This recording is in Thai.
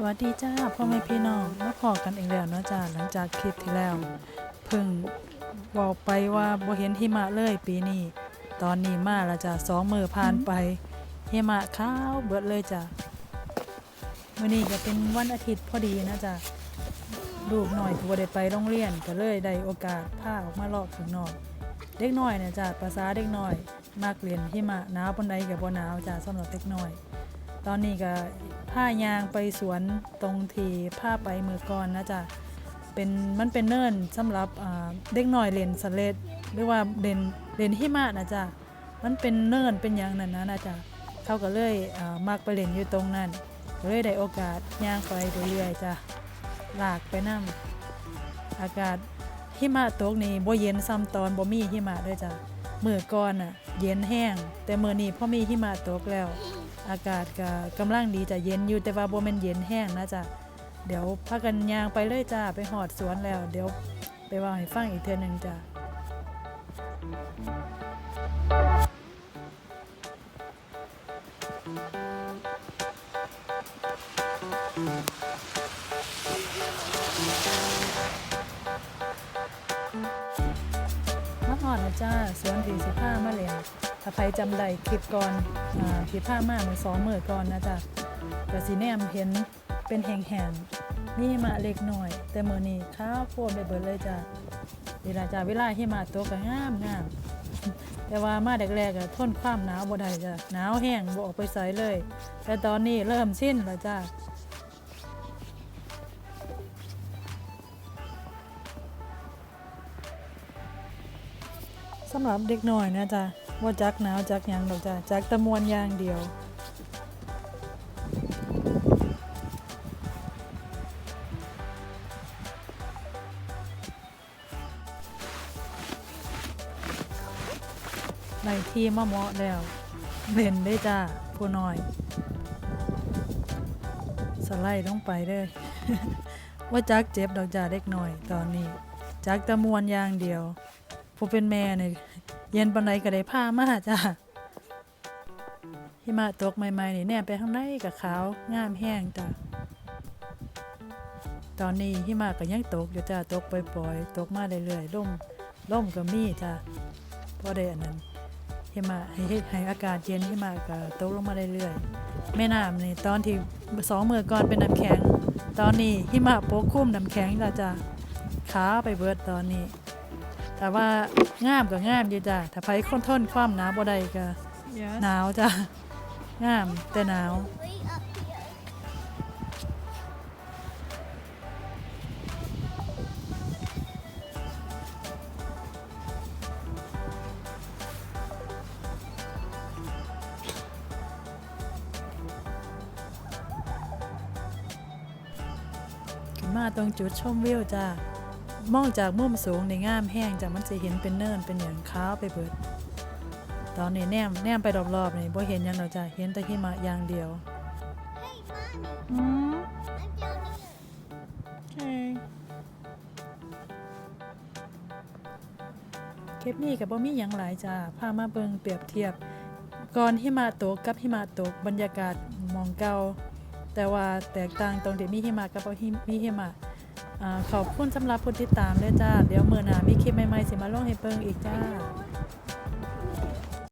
สวัสดีจ้าพ่อแม่พี่น้องมาพอกันอีกแล้วเนาะจ้าหลังจากคลิปที่แล้ว เพิ่งบอกไปว่าบ่เห็นหิมะเลยปีนี้ตอนนี้มาล้วจ้าสองมือผ่านไปหิมะขาวเบิดเลยจ้ามื้อนี้ก็เป็นวันอาทิตย์พอดีนะจ้าลูกหน่อยก็บ่ได้ไปโรงเรียนก็เลยได้โอกาสพาออกมาลอกข้างนอกเด็กน้อยเนี่ยจ้าภาษาเด็กน้อยมักเรียนหิมะหนาวปานใดก็บ่หนาวจ้าสำหรับเด็กน้อย ตอนนี้ก็ ผ้ายางไปสวนตรงทีผ้าไปมือก่อนนะจ๊ะเป็นมันเป็นเนินสำหรับเด็กหน้อยเล่นสเลดหรือว่าเลนเลนหิมะนะจ๊ะมันเป็นเนินเป็นอย่างนั้นนะนะจ๊ะเขาก็เลยอ่ากไปเล่นอยู่ตรงนั้นก็เลยได้โอกาสย่างไปเรื่อยๆจ้ะหลากไปนํอากาศหิมะตกนี่บ่เย็นซ้ำตอนบ่มีหิมะด้วยจ้ะมือก่อนน่ะเย็นแห้ง แต่มือนี้พอมีหิมะตกแล้ว อากาศก็กำลังดีจะเย็นอยู่แต่ว่าบ่แม่นเย็นแห้งนะจ๊ะเดี๋ยวพากันยางไปเลยจ้าไปหอดสวนแล้ว เดี๋ยวไปว่าให้ฟังอีกเทื่อนึงจ้ามาห อดนะจ้าสวนที่สิผ้ามาเรียถ้าใครจำได้คลิปก่อนอที่ผ้ามาเมื่อสองมื้อก่อนนะจ๊ะก็สิแนมเห็นเป็นแห้งๆมีหิมาเล็กหน้อย แต่เมื้อนี้ข้าวโพลนไปเบิดเลยจ้าเวลาจ้าเวลาหิมาตกก็งามงามแต่ว่ามาแรกๆก็ทนความหนาวบ่ได้จ้ะหนาวแห้งบ่ออกไปไสเลย แต่ตอนนี้เริ่มชินแล้วจ้า สำหรับเด็กน้อยนะจ๊ะว่าจักหนาวจักยังดอกจ้ะจักตะมวนย่างเดียวในที่มะเหมาะแล้วเล่นได้จ้าผู้น้อย สไลด์ลงไปเลยว่าจักเจ็บดอกจ้าเด็กน้อยตอนนี้ จักตะมวนอย่างเดียว ผู้เป็นแม่เนี่ยเย็นปันใดก็ได้ผ้ามาจ้าหิมะตกใหม่ๆนี่แน่ไปข้างในกับขาวงามแห้งจ้าตอนนี้หิมะก็ยังตกอยู่จ้าตกปล่อยๆตกมาเรื่อยๆล่มล่มก็มีจ้าพอได้อันนั้นหิมะให้ให้ให้อากาศเย็นหิมะก็ตกลงมาเรื่อยๆแม่น้ำนี่ตอนที่สองมือก่อนเป็นน้ำแข็ง ตอนนี้หิมะปกคลุมน้ำแข็งแล้วจ้าขาไปเบิดตอนนี้ แต่ว่างามก็งามอยู่จ้ะถ้าไผคนทนความหนาวบ่ได้ก็หนาวจ้ะงามแต่หนาวขึ้นมาตรงจุดชมวิวจ้ะ มองจากมุมสูงในงามแห้งจ้ะมันจะเห็นเป็นเนินเป็นอย่างขาวไปเบิด ตอนนี้แนมแนมไปรอบๆนี่บ่เห็นยังหรอกจ้ะเห็นแต่หิมะอย่างเดียวเคลิปนี้กับบ่มีหยังหลายจ้าพามาเบิงเปรียบเทียบ ก่อนหิมะตกกับหิมะตกบรรยากาศมองเก่าแต่ว่าแตกต่างตรงที่มีหิมะกับบ่มีหิมะอ่า ขอบคุณสำหรับผู้ติดตามด้วยจ้า เดี๋ยวเมื่อหนามีคลิปใหม่ๆสิมาลงให้เบิ่งอีกจ้า